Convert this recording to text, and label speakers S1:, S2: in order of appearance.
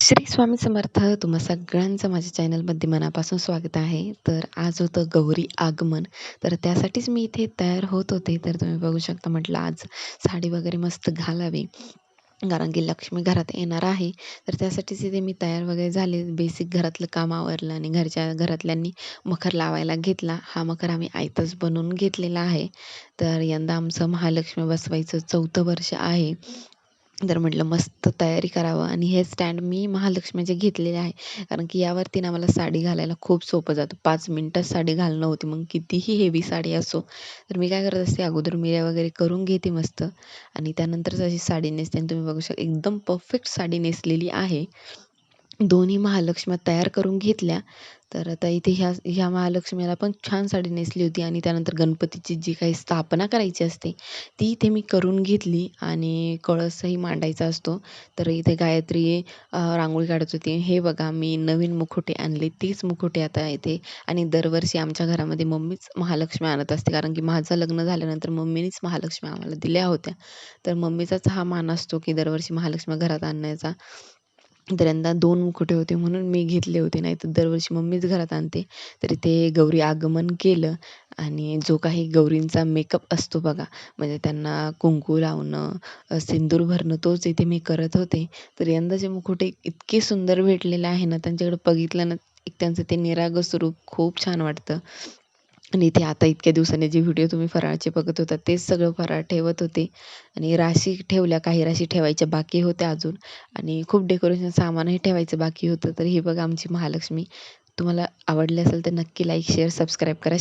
S1: श्री स्वामी समर्थ तुम्हा सगळ्यांचं माझ्या चॅनलमध्ये मनापासून स्वागत आहे. तर आज होतं गौरी आगमन. तर त्यासाठीच मी इथे तयार होत होते. तर तुम्ही बघू शकता म्हटलं आज साडी वगैरे मस्त घालावी. कारण की लक्ष्मी घरात येणार आहे. तर त्यासाठीच इथे मी तयार वगैरे झाले. बेसिक घरातलं काम आवरलं आणि घरच्या घरातल्यांनी मखर लावायला घेतला. हा मखर आम्ही आयतच बनवून घेतलेला आहे. तर यंदा आमचं महालक्ष्मी बसवायचं चौथं वर्ष आहे. तर म्हटलं मस्त तयारी करावं. आणि हे स्टँड मी महालक्ष्मीचे घेतलेले आहे. कारण की यावरती ना मला साडी घालायला खूप सोपं जातं. पाच मिनटात साडी घालणं होती. मग कितीही हेवी साडी असो तर मी काय करत असते अगोदर मिऱ्या वगैरे करून घेते मस्त. आणि त्यानंतरच अशी साडी नेसते. आणि तुम्ही बघू शकता एकदम परफेक्ट साडी नेसलेली आहे. दोन्ही महालक्ष्म्या तयार करून घेतल्या. तर आता इथे ह्या ह्या महालक्ष्मीला पण छान साडी नेसली होती आणि त्यानंतर गणपतीची जी काही स्थापना करायची असते ती इथे मी करून घेतली आणि कळसही मांडायचा असतो. तर इथे गायत्री रांगोळी काढत होती. हे बघा मी नवीन मुखोटे आणले. तीच मुखोटे आता येते आणि दरवर्षी आमच्या घरामध्ये मम्मीच महालक्ष्मी आणत असते. कारण की माझं लग्न झाल्यानंतर मम्मीनीच महालक्ष्मी आम्हाला दिल्या होत्या. तर मम्मीचाच हा मान असतो की दरवर्षी महालक्ष्मी घरात आणण्याचा तर यंदा दोन मुकुटे होते म्हणून मी घेतले होते नाही तर दरवर्षी मम्मीच घरात आणते. तर इथे गौरी आगमन केलं आणि जो काही गौरींचा मेकअप असतो बघा म्हणजे त्यांना कुंकू लावणं सिंदूर भरणं तोच इथे मी करत होते. तर यंदाचे मुकुटे इतके सुंदर भेटलेले आहे ना त्यांच्याकडे बघितलं ना एक त्यांचं ते निरागस स्वरूप खूप छान वाटतं. आणि इथे आता इतक्या दिवसांनी जे व्हिडिओ तुम्ही फराळाचे बघत होता तेच सगळं फराळ ठेवत होते. आणि राशी ठेवल्या काही राशी ठेवायच्या बाकी होत्या अजून. आणि खूप डेकोरेशन सामानही ठेवायचं बाकी होतं. तर ही बघा आमची महालक्ष्मी. तुम्हाला आवडली असेल तर नक्की लाईक शेअर सबस्क्राईब करा.